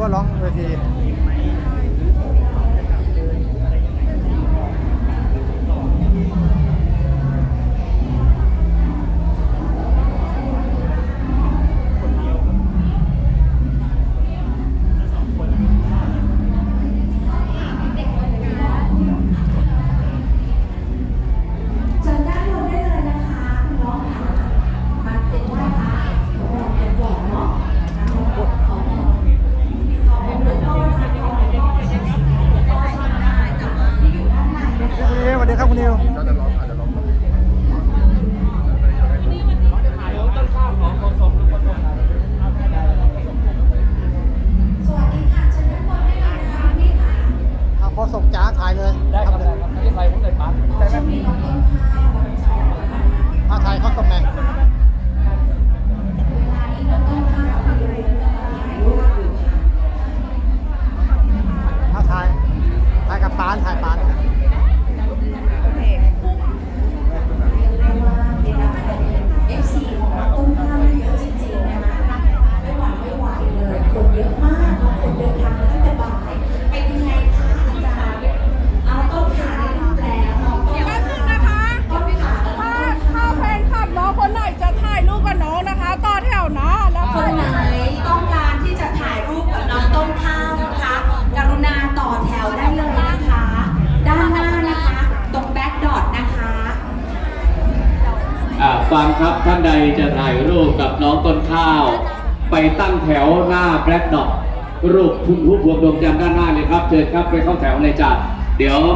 ว่าร้องเวที จะร้องอาจจะร้องต้องเอาโคศกจ๋าถ่ายเลยได้ครับได้ครับอันนี้ใส่ผมใส่ปากได้ไหม ฟังครับท่านใดจะถ่ายรูปกับน้องต้นข้าว ไปตั้งแถวหน้าแบล็คดอกรูปคุณผู้พวกดวงจันทร์ด้านหน้าเลยครับเชิญครับไปเข้าแถวในจัดเดี๋ยว